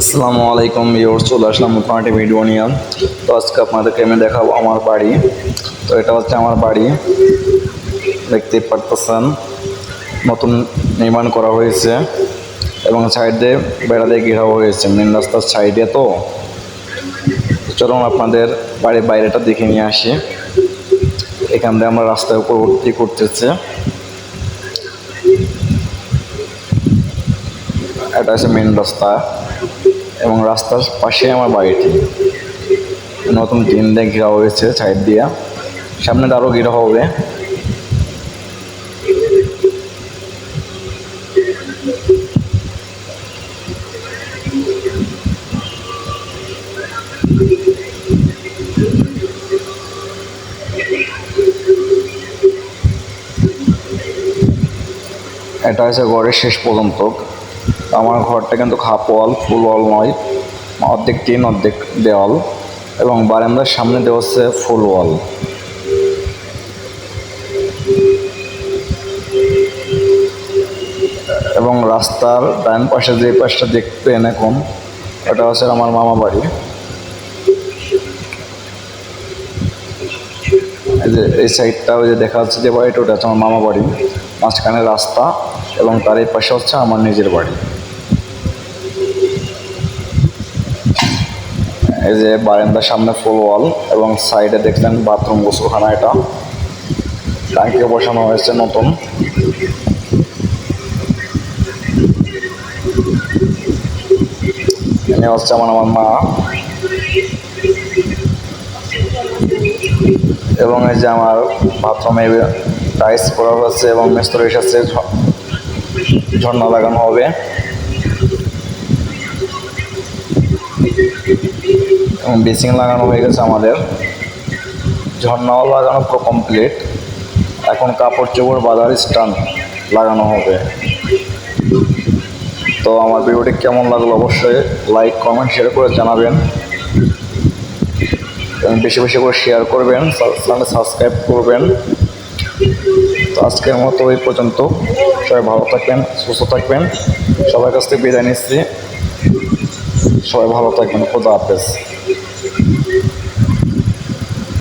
আসসালামু আলাইকুম ইয়োর চলে আসলাম একটি ভিডিও নিয়ে। তো আজকে আপনাদেরকে আমি দেখাবো আমার বাড়ি। তো এটা হচ্ছে আমার বাড়ি। দেখতে পারতেছেন, নতুন নির্মাণ করা হয়েছে এবং সাইডে বেড়া দিয়ে ঘেরাও হয়েছে মেন রাস্তার সাইডে তো। চলুন আপনাদের বাড়ির বাইরেটা দেখে নিয়ে আসি। এখান দিয়ে আমরা রাস্তার উপর করতেছে। এটা হচ্ছে মেন রাস্তা এবং রাস্তার পাশে আমার বাড়িটি নতুন টিন দিয়ে ঘেরা হয়েছে সাইড দিয়ে। সামনে আরও ঘেরা হবে। এটা হচ্ছে ঘরের শেষ পর্যন্ত। আমার ঘরটা কিন্তু হাফ ওয়াল, ফুল ওয়াল নয়, অর্ধেক টিন, অর্ধেক দেওয়াল এবং বারান্দার সামনে দেওয়া হচ্ছে ফুল ওয়াল। এবং রাস্তার ডান পাশে যে পাশটা দেখবেন এখন ওটা হচ্ছে আমার মামা বাড়ি। এই যে এই সাইডটা ওই যে দেখা যাচ্ছে যে বাড়িটা, ওটা হচ্ছে আমার মামা বাড়ি। মাঝখানে রাস্তা এবং তার এই পাশে হচ্ছে আমার নিজের বাড়ি। এই যে বারান্দার সামনে ফুল ওয়াল এবং সাইডে দেখছেন বাথরুম গোসলখানা এটা। ট্যাঙ্কি বসানো হয়েছে নতুন। এনে হচ্ছে আমার আমার মা। এবং এই যে আমার বাথরুমে টাইলস করা হয়েছে এবং মিস্ত্রি এসেছে। ঝর্ণা লাগানো হবে। এবং বেসিং লাগানো হয়ে গেছে আমাদের। ঝর্ণাও লাগানো পুরো কমপ্লিট এখন কাপড় চোপড় বাজার স্ট্যান্ড লাগানো হবে। তো আমার ভিডিওটি কেমন লাগল অবশ্যই লাইক কমেন্ট শেয়ার করে জানাবেন। এবং বেশি বেশি করে শেয়ার করবেন সাবস্ক্রাইব করবেন। তো আজকের মতো এই পর্যন্ত। সবাই ভালো থাকবেন, সুস্থ থাকবেন। সবার কাছ থেকে বিদায় নিচ্ছি। সবাই ভালো থাকবেন, খোদা হাফেজ।